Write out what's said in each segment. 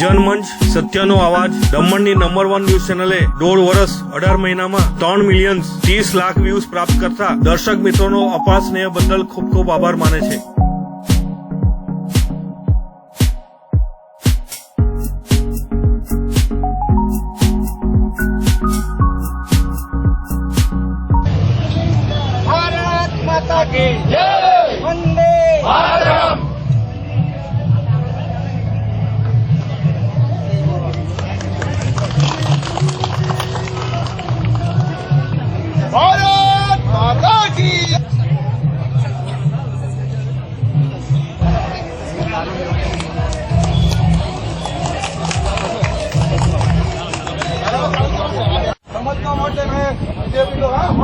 જનમંચ સત્યનો અવાજ દમણની નંબર વન ન્યૂઝ ચેનલે દોઢ વર્ષ, અઢાર મહિનામાં ત્રણ મિલિયન ત્રીસ લાખ વ્યૂઝ પ્રાપ્ત કરતા દર્શક મિત્રોનો અપાર સ્નેહ બદલ ખૂબ ખૂબ આભાર માને છે. ભારત સમજવા માટે મેં બીજેપી તો હા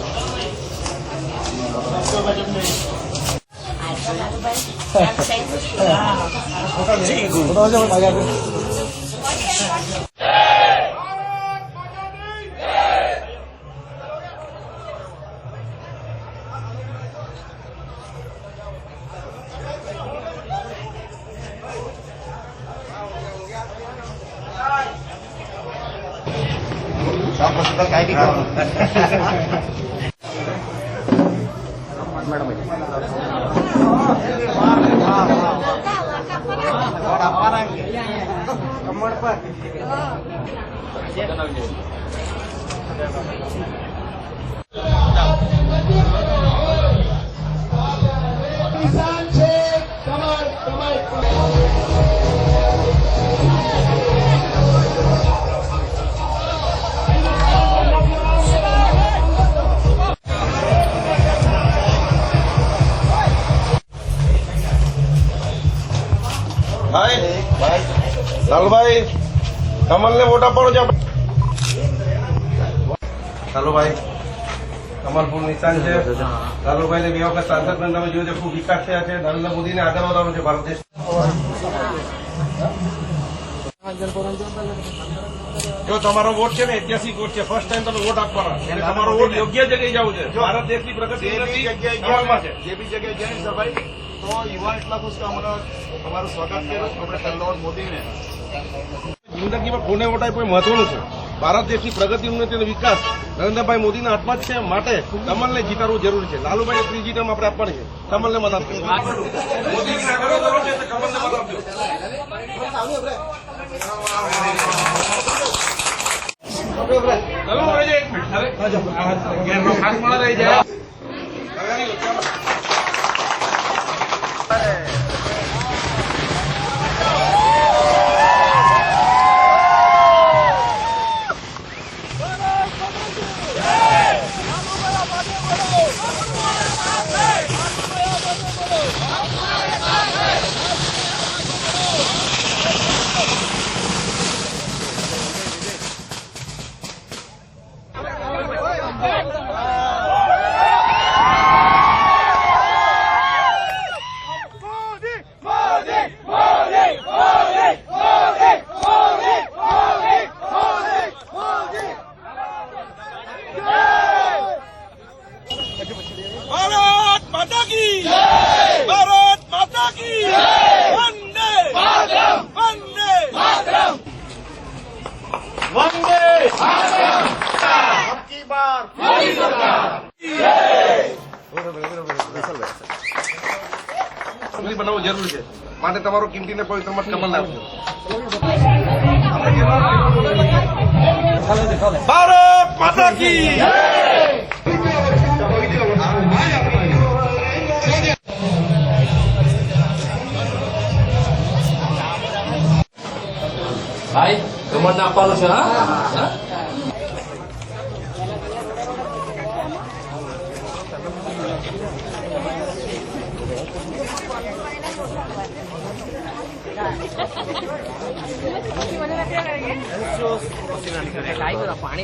কোথাও যাবো বাইরে Tapos na kayo. మేడం ఇది కమ్మడప લાલુભાઈ કમલને વોટ આપવાનો છે. લાલુભાઈ કમલપુર નિશાન છે. લાલુભાઈને બે વખત સાંસદ પણ તમે જોયું છે ખૂબ વિકાસ થયા છે. નરેન્દ્ર મોદીને આગળ વધારવાનો છે ભારત દેશ. જો તમારો વોટ છે ને ઐતિહાસિક વોટ છે. ફર્સ્ટ ટાઈમ તમે વોટ આપવાના. એટલે તમારો વોટ યોગ્ય જગ્યાએ જવું છે. ભારત દેશની પ્રગતિ જગ્યાએ જે બી જગ્યાએ જઈને સભાઈ તો યુવા એટલા ખુશ કે અમારો તમારું સ્વાગત કર્યું. આપણે મોદીને જિંદગીમાં કોને વોટ આપ્યો એ મહત્વનું છે. ભારત દેશની પ્રગતિ ઉન્નતિ અને વિકાસ નરેન્દ્રભાઈ મોદીના હાથમાં જ છે. માટે કમલને જીતાડવું જરૂરી છે. લાલુભાઈ ત્રીજી ટર્મ આપણે આપવાની છે. કમલને મત આપજો. મોદીને આગળ ভারত মাতা কি ভারত মাতা কি বন্দে বন্দে বন্দে বার સમજી બનાવવો જરૂરી છે માટે તમારો કિંમતીને પવિત્ર મત કમલ નાખજો ભારત માતા કી ভাই তোমার নাম পালো হ্যাঁ? पाणी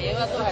Lleva todo.